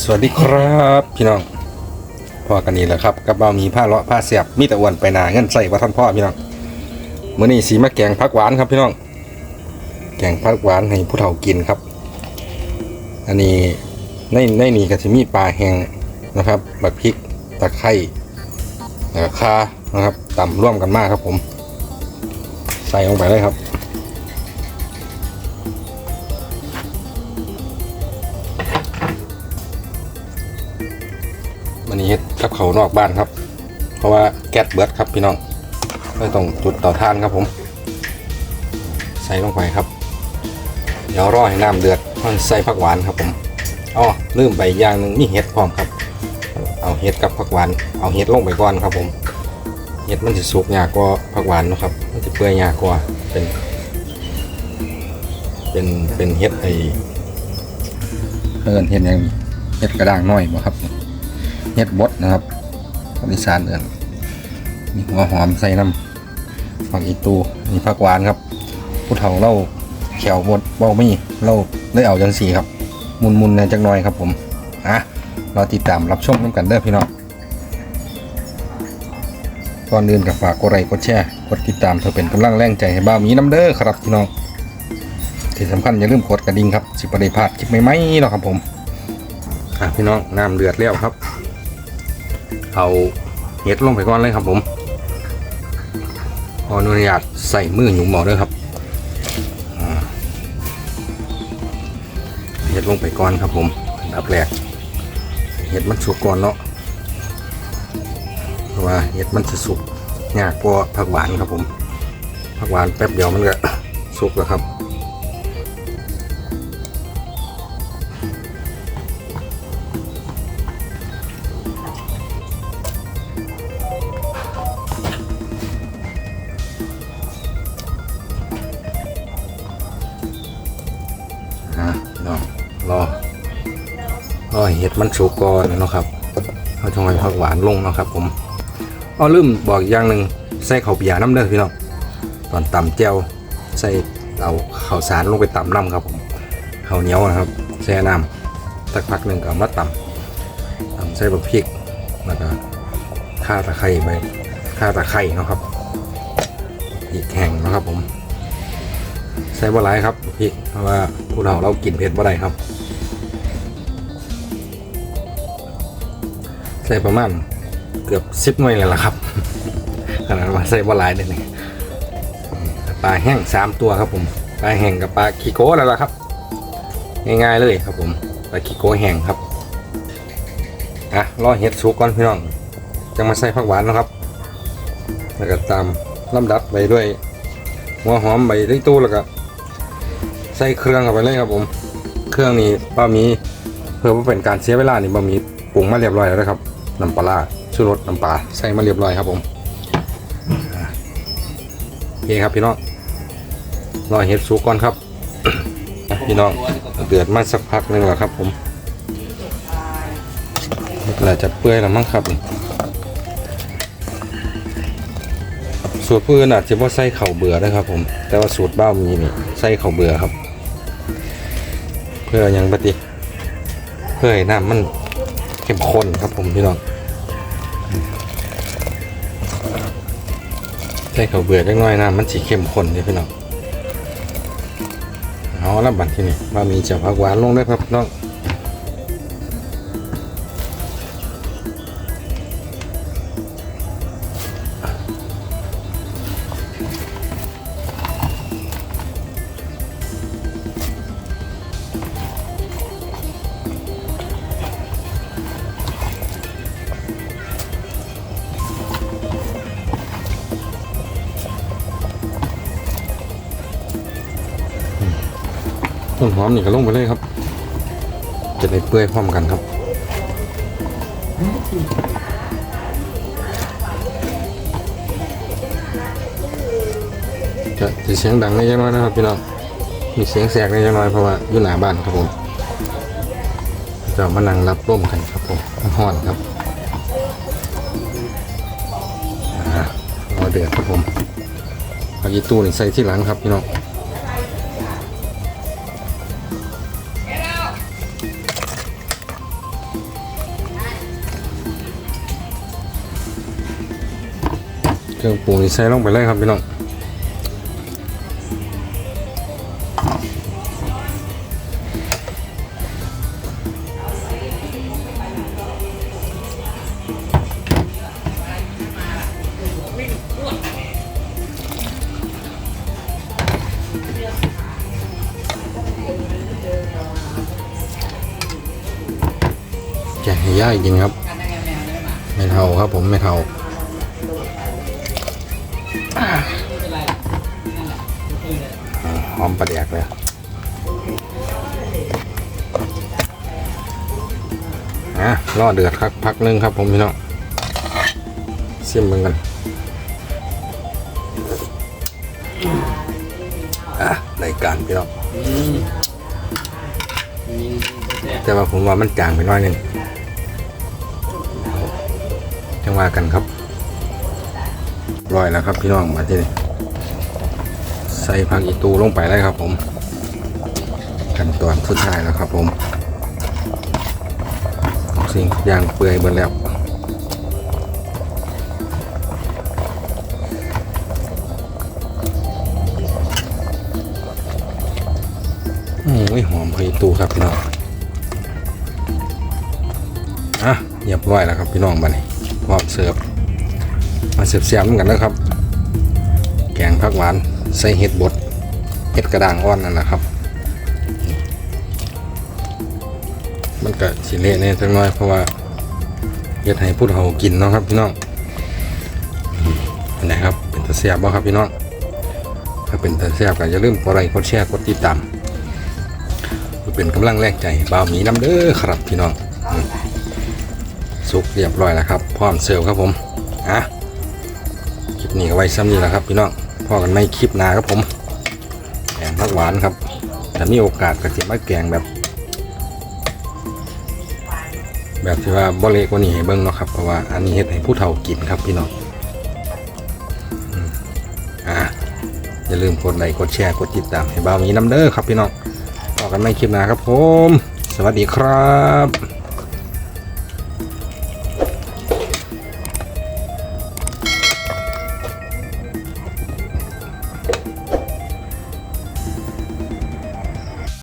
สวัสดีครับพี่น้องพ่อกันนี่แหละครับกับเบามีผ้าเลาะผ้าเสียบมีแต่อ้วนไปหนาเงินใส่ว่าท่านพ่อพี่น้องมื้อนี้สีมะแกงผักหวานครับพี่น้อง แกงผักหวานให้ผู้เฒ่ากินครับ อันนี้ในในนี่ก็จะมีปลาแห้งนะครับบักพริกตะไคร้แล้วก็ข่านะครับตำร่วมกันมากครับผม ใส่ลงไปเลยครับันนี้เฮ็ดกับเขานอกบ้านครับ เพราะว่าแก๊สเบิดครับพี่น้องไม่ต้องจุดเตาถ่านครับผม ใส่ลงไปครับ เดี๋ยวรอให้น้ำเดือดมันใส่ผักหวานครับผมอ๋อลืมไปอย่างหนึ่งมีเห็ดพร้อมครับ เอาเห็ดกับผักหวาน เอาเห็ดลงไปก่อนครับผมเห็ดมันจะสุกยากกว่าผักหวานนะครับ มันจะเปื่อยยากกว่าเป็น เป็นเป็นเห็ดไอเอินเห็ดยังเห็ดกระด้างน้อยบ่ครับ เห็ดบดนะครับคนอีสานเอินมีหัวหอมใส่น้ำผักอีตูมีผักหวานครับ ผู้เฒ่าเล่าแขวบดเบ้าไม่เล่าได้เอาจังสีครับ มุนมุนๆแหนจักหน่อยครับผมอะเราติดตามรับชมน้ำกันเด้อพี่น้องก่อนอื่นกับฝากกดไลค์กดแชร์กดติดตามเพื่อเป็นกำลังแรงใจให้บ้ามีน้ำเด้อครับพี่น้องที่สำคัญอย่าลืมกดกระดิ่งครับสิบประเดี๋ยวพลาดคลิปใหม่ๆเนาะครับผมอะพี่น้องน้ำเดือดแล้วครับ เอาเห็ดลงไปก่อนเลยครับผมขออนุญาตใส่มือหยุ่มหมอด้วยครับเห็ดลงไปก่อนครับผมอันดับแรกเห็ดมันสุกก่อนเนาะเพราะว่าเห็ดมันจะสุกยากกว่าผักหวานครับผมผักหวานแป๊บเดียวมันก็สุกแล้วครับ มันสุกก่อนเนาะครับเอาจงให้ผักหวานลงเนาะครับ ผมอ๋อลืมบอกอย่างหนึ่งใส่ข้าวเปียน้ำเด้อพี่น้องตอนตำแจ่วใส่เอาข้าวสารลงไปตำน้ำครับผมข้าวเหนียวนะครับแช่น้ำสักพักหนึ่งก็เอามาตำตำใส่บะพริกแล้วก็ข่าตะไคร้ไปข่าตะไคร้เนาะครับอีกแห้งนะครับผม ใส่บ่หลครับพริกเพราะว่าผู้เฒ่าเรากินเผ็ดบ่ได้ครับ ใส่ประมาณเกือบสิบหน่วยเลยล่ะครับขนาดว่าใส่บ่หลายเด้นี่ปลาแห้งสามตัวครับผมปลาแห้งกับปลาคีโก้แล้วล่ะครับ ง่ายๆเลยครับผมปลาคีโก้แห้งครับอะรอเห็ดสุกก่อนพี่น้องจะมาใส่ผักหวานนะครับแล้วก็ตามลำดับไปด้วยหัวหอมใบที่ตู้แล้วก็ใส่เครื่องเข้าไปเลยครับผม เครื่องนี้บะหมี่เพื่อเป็นการเสียเวลานี่บะหมี่ปรุงมาเรียบร้อยแล้วนะครับ น้ำปลาชูรสน้ำปลาใส่มาเรียบร้อยครับผมอ่าโอเคครับพี่น้องรอเห็ดสุกก่อนครับ พี่น้องเดือดมาสักพักหนึงแล้วครับ ผมเราจะเปื่อยแล้วมั้งครับนี่สูตรเพื่อนอาจจะว่าใส่เข่าเบื่อนะครับ ผม แต่ว่าสูตรบ้ามีนี่ใส่เข่าเบื่อครับ เพื่อหยังปฏิเพื่อให้น้ำมัน เข้มข้นครับผมพี่น้องใส่เข่าวเบื่อเล็กน้อยนะมันสีเข้มข้นเลยพี่น้องเอาละบัดที่นี่บ้ามีจะพักหวานลงด้วยครับพี่น้อง อมนี่ก็ลงไปเลยครับ จะได้เปื่อยพร้อมกันครับจะจะเสียงดังในจังน้อยนะครับพี่น้องมีเสียงแสกในจังน้อยเพราะว่าอยู่หน้าบ้านครับผมจะมานั่งรับร่มกันครับผมห้อนครับอ่ารอเดือดครับผมเอายีตู้นี่ใส่ที่หลังครับพี่น้อง เครื่องปรุงนี่ใส่ลงไปเลยครับพี่น้องแกงให้ย่ายกินครับ ไม่เท่าครับผมไม่เท่า หอมปลาแดกเลยอะรอเดือดครับพักนึงครับผมพี่น้องซิมมึงกันอะรายการพี่น้องแต่ว่าผมว่ามันจางไปน้อยนึงจังว่ากันครับ ร้อยแล้วครับพี่น้องมาที่นี่ใส่ผักอีตูลงไปได้ครับผมขั้นตอนสุดท้ายแล้วครับผม สิ่งอย่างเปื่อยหมดแล้วโอ้ยหอมผักอีตูครับพี่น้องอะเรียบร้อยแล้วครับพี่น้องมาเนี่พร้อมเสิร์ฟ มาเสิร์ฟเสียมกันนะครับ แกงผักหวานใส่เห็ดบดเห็ดกระด้างอ่อนนั่นแหละครับ มันก็สิเละเนี่ยจังน้อยเพราะว่าเฮ็ดให้ผู้เฒ่ากินเนาะครับพี่น้องเป็นไงครับเป็นตาแซ่บบ่ครับพี่น้องถ้าเป็นตาแซ่บก็อย่าลืมกดไลค์กดแชร์กดติดตามเพื่อเป็นกำลังแรงใจบ่าวหมีน้ำเด้อครับพี่น้องสุกเรียบร้อยแล้วครับ พร้อมเสิร์ฟครับผมอะ นี้ก็ไว้ซ้ำนี้แหละครับพี่น้องพอกันไม่คลิปนาครับผมแกงผักหวานครับ แต่มีโอกาสก็เสียมาแกงแบบ แบบที่ว่าบ่เละกว่านี้ให้เบิ่งเนาะครับเพราะว่าอันนี้เฮ็ดให้ผู้เฒ่ากินครับพี่น้องอ่าอย่าลืมกดไลค์กดแชร์กดติดตามให้บ่ามีน้ำเด้อครับพี่น้องพอกันไม่คลิปนาครับผม สวัสดีครับ